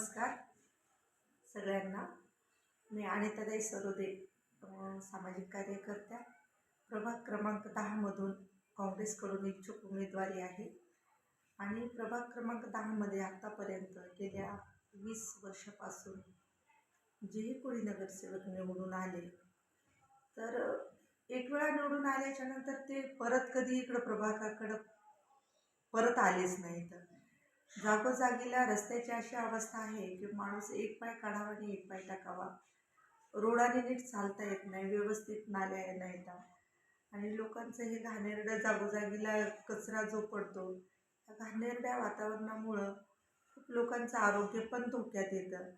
नमस्कार सगळ्यांना. मी अनिताताई सरोदे सामाजिक कार्यकर्त्या. प्रभाग क्रमांक दहामधून काँग्रेसकडून इच्छुक उमेदवारी आहे. आणि प्रभाग क्रमांक दहामध्ये आत्तापर्यंत गेल्या वीस वर्षापासून जेही कोणी नगरसेवक निवडून आले. तर एक वेळा निवडून आल्याच्यानंतर ते परत कधी इकडं प्रभागाकडं परत आलेच नाही तर जागोजागीला रस्त्याची अशी अवस्था आहे की माणूस एक पाय काढावा आणि एक पाय टाकावा. रोडाने नीट चालता येत नाही व्यवस्थित नाल्या नाहीत आणि लोकांचं हे घाणेरडं जागोजागीला कचरा जो पडतो त्या घाणेरड्या वातावरणामुळं खूप लोकांचं आरोग्य पण धोक्यात येतं.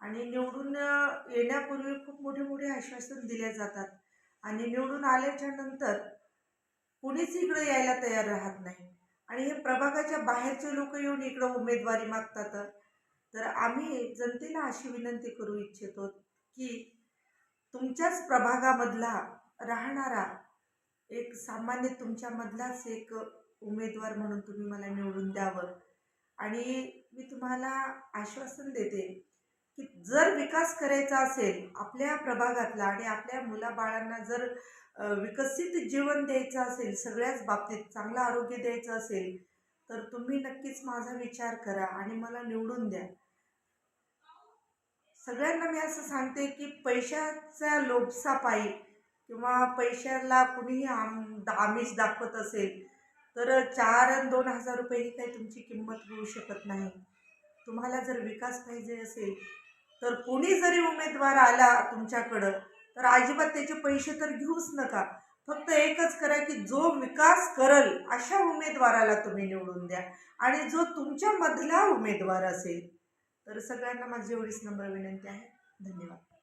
आणि निवडून येण्यापूर्वी खूप मोठे मोठे आश्वासन दिले जातात. आणि निवडून आल्याच्यानंतर कुणीच इकडे यायला तयार राहत नाही. आणि हे प्रभागाच्या बाहेरचे लोक येऊन इकडं उमेदवारी मागतात. तर आम्ही जनतेला अशी विनंती करू इच्छितो की तुमच्याच प्रभागामधला राहणारा एक सामान्य तुमच्यामधलाच एक उमेदवार म्हणून तुम्ही मला निवडून द्यावं. आणि मी तुम्हाला आश्वासन देते की जर विकास करायचा असेल आपल्या प्रभागातला आणि आपल्या मुलाबाळांना जर विकसित जीवन द्यायचं असेल सगळ्याच बाबतीत चांगलं आरोग्य द्यायचं असेल तर तुम्ही नक्कीच माझा विचार करा आणि मला निवडून द्या. सगळ्यांना मी असं सांगते की पैशाचा लोभसापायी किंवा पैशाला कुणीही आम आमिष दाखवत असेल तर चार आणि दोन हजार रुपये ही काही तुमची किंमत होऊ शकत नाही. तुम्हाला जर विकास पाहिजे असेल तर कोणी जरी उमेदवार आला तुमच्याकडं तर अजिबात त्याचे पैसे तर घेऊच नका. फक्त एकच करा की जो विकास करल अशा उमेदवाराला तुम्ही निवडून द्या. आणि जो तुमच्या मधला उमेदवार असेल तर सगळ्यांना माझी एवढीच नम्र विनंती आहे. धन्यवाद.